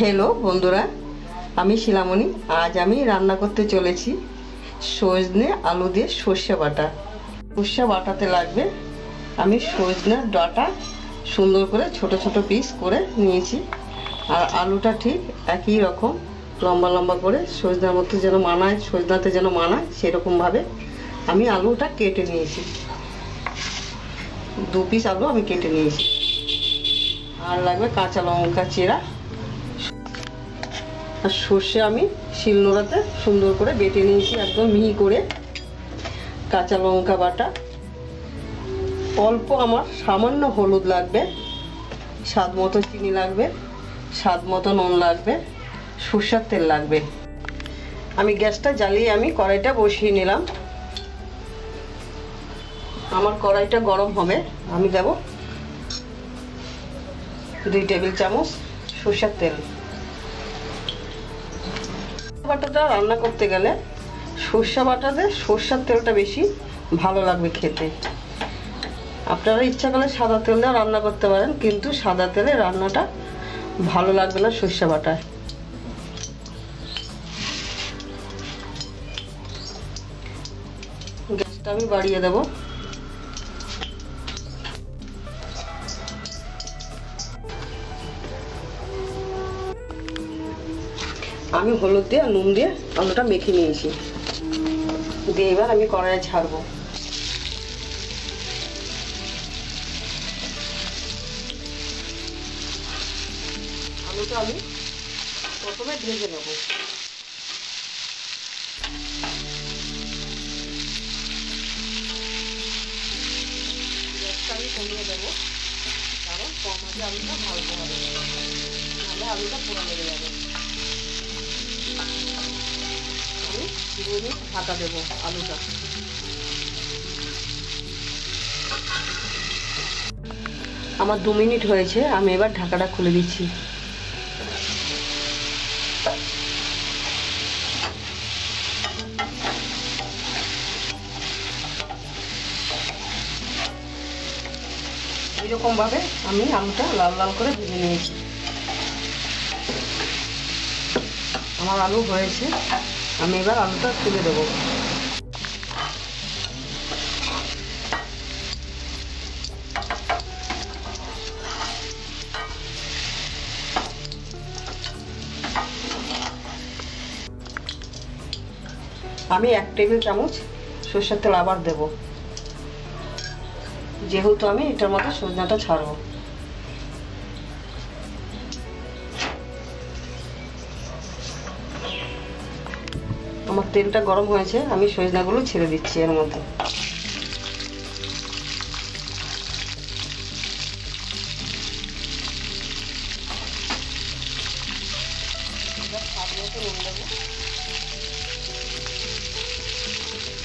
Hello বন্ধুরা। আমি শিলামণি। আজ আমি রান্না করতে চলেছি সজনে আলু দিয়ে সর্ষে বাটা। সর্ষে বাটাতে লাগবে আমি সজনের ডাটা সুন্দর করে ছোট ছোট পিস করে নিয়েছি। আর আলুটা ঠিক একই রকম, লম্বা লম্বা করে সজনার মধ্যে যেন মানায়, সজনাতে যেন মানায় সেরকমভাবে আমি আলুটা কেটে নিয়েছি। দু পিস আলু আমি কেটে নিয়েছি। আর লাগবে কাঁচা লঙ্কা চেরা। আর সর্ষে আমি শিলনোড়াতে সুন্দর করে বেটে নিয়েছি, একদম মিহি করে। কাঁচা লঙ্কা বাটা। অল্প আমার সামান্য হলুদ লাগবে, স্বাদ মতো চিনি লাগবে, স্বাদ মতো নুন লাগবে, সর্ষার তেল লাগবে। আমি গ্যাসটা জ্বালিয়ে আমি কড়াইটা বসিয়ে নিলাম। আমার কড়াইটা গরম হবে, আমি দেব দুই টেবিল চামচ সর্ষের তেল। বাটাটা রান্না করতে গেলে সর্ষা বাটাতে সর্ষার তেলটা বেশি ভালো লাগবে খেতে। আপনারা ইচ্ছা করলে সাদা তেল দিয়ে রান্না করতে পারেন, কিন্তু সাদা তেলে রান্নাটা ভালো লাগবে না সর্ষা বাটায়। গ্যাসটা আমি বাড়িয়ে দেবো। আমি হলুদ দিয়ে আর নুন দিয়ে আলুটা মেখে নিয়েছি। দিয়ে এবার আমি কড়াইয়ে ছাড়বো। আলুটা আমি প্রথমে ভেজে নেব। আমি কমিয়ে দেবো। কারণ কম আগে আলুটা ভাজতে হবে। নাহলে আলুটা পুরো লেগে যাবে। ঢাকা দেবো আলুটা আমার দু মিনিট হয়েছে, আমি এবার ঢাকাটা খুলে দিচ্ছি। এইরকম ভাবে আমি আলুটা লাল লাল করে ভেজে নিয়েছি। আমার আলু হয়েছে। আমি এবার আলুটা তুলে দেবো। আমি এক টেবিল চামচ সর্ষের তেল আবার দেব। যেহেতু আমি এটার মধ্যে সজনাটা ছাড়বো। আমার তেলটা গরম হয়েছে আমি সজনাগুলো ছেড়ে দিচ্ছি এর মধ্যে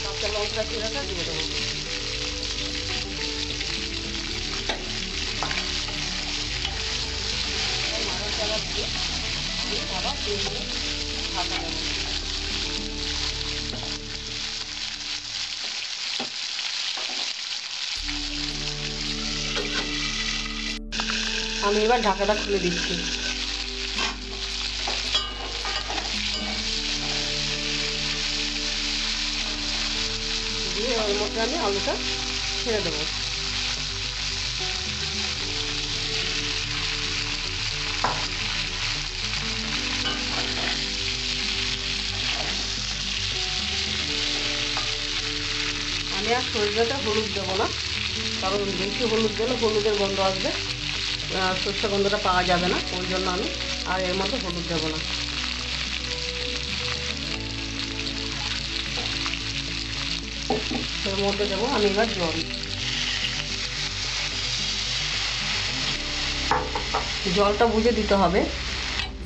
কাঁচা লঙ্কা দিয়ে দেবো দিয়ে দেবো আমি এবার ঢাকাটা খুলে দিচ্ছি। দিয়ে ওর মধ্যে আমি আলুটা ছেড়ে দেবো। আমি আর সরিষাটা হলুদ দেবো না, কারণ বেশি হলুদ দিলে হলুদের গন্ধ আসবে। সর্ষে গন্ধটা পাওয়া যাবে না, ওই জন্য আমি আর এর মধ্যে হলুদ দেবো না। এর মধ্যে দেবো আমি এবার জল। জলটা বুঝে দিতে হবে,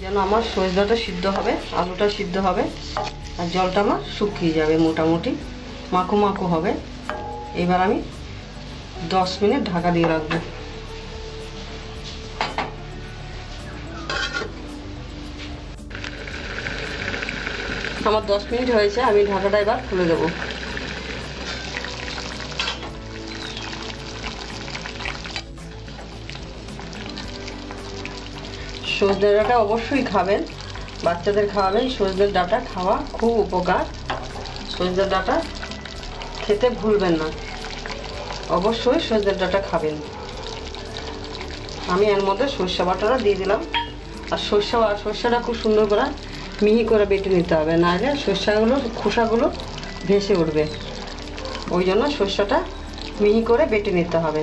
যেন আমার সজনাটা সিদ্ধ হবে, আলুটা সিদ্ধ হবে, আর জলটা আমার শুকিয়ে যাবে মোটামুটি, মাখো মাখো হবে। এবার আমি দশ মিনিট ঢাকা দিয়ে রাখব। আমার দশ মিনিট হয়েছে, আমি ঢাকাটা এবার খুলে দেবো। সজনে ডাঁটা অবশ্যই খাবেন। বাচ্চাদের খাওয়াবেন সজনে ডাঁটা খাওয়া খুব উপকার। সজনে ডাঁটা খেতে ভুলবেন না। অবশ্যই সজনে ডাঁটা খাবেন। আমি এর মধ্যে সর্ষে বাটাটা দিয়ে দিলাম। আর সর্ষে সর্ষেটা খুব সুন্দর করে মিহি করে বেটে নিতে হবে, নাহলে সর্ষেগুলো, খোসাগুলো ভেসে উঠবে। ওই জন্য সর্ষেটা মিহি করে বেটে নিতে হবে।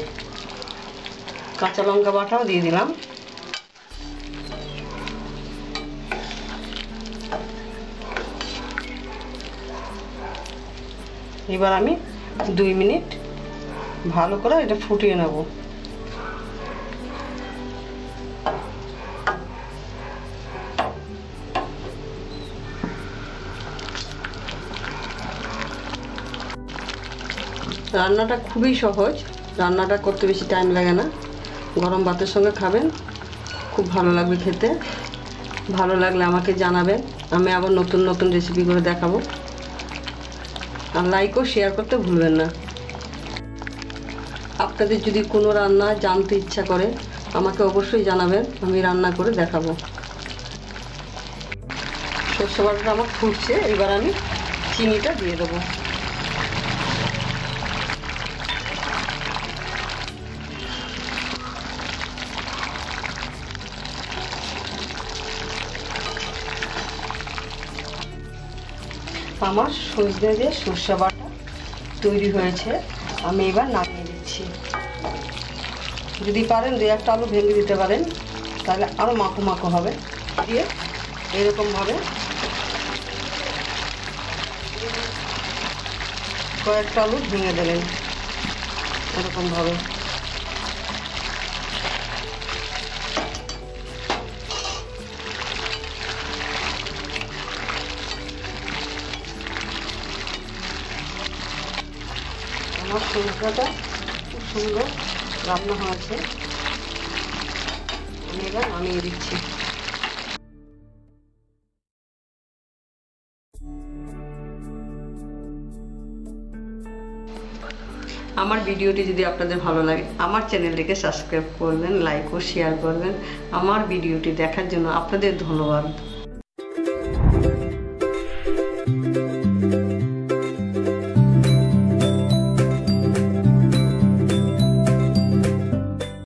কাঁচা লঙ্কা বাটাও দিয়ে দিলাম। এবার আমি দুই মিনিট ভালো করে এটা ফুটিয়ে নেব। রান্নাটা খুবই সহজ। রান্নাটা করতে বেশি টাইম লাগে না। গরম ভাতের সঙ্গে খাবেন। খুব ভালো লাগবে খেতে। ভালো লাগলে আমাকে জানাবেন। আমি আবার নতুন নতুন রেসিপি করে দেখাবো। আর লাইক ও শেয়ার করতে ভুলবেন না। আপনাদের যদি কোনো রান্না জানতে ইচ্ছা করে, আমাকে অবশ্যই জানাবেন। আমি রান্না করে দেখাবো। সর্ষে বাটাটা আমার ফুটছে। এবার আমি চিনিটা দিয়ে দেবো। আমার সজনে দিয়ে সর্ষে বাটা তৈরি হয়েছে, আমি এবার নামিয়ে দিচ্ছি যদি পারেন দু একটা আলু ভেঙে দিতে পারেন, তাহলে আরও মাখো মাখো হবে। দিয়ে এরকমভাবে কয়েকটা আলু ভেঙে দেবেন। এরকমভাবে আমার সরষাটা খুব সুন্দর রান্না হয়েছে। এবার নামিয়ে দিচ্ছি। আমার ভিডিওটি যদি আপনাদের ভালো লাগে, আমার চ্যানেলটিকে সাবস্ক্রাইব করবেন লাইক ও শেয়ার করবেন। আমার ভিডিওটি দেখার জন্য আপনাদের ধন্যবাদ।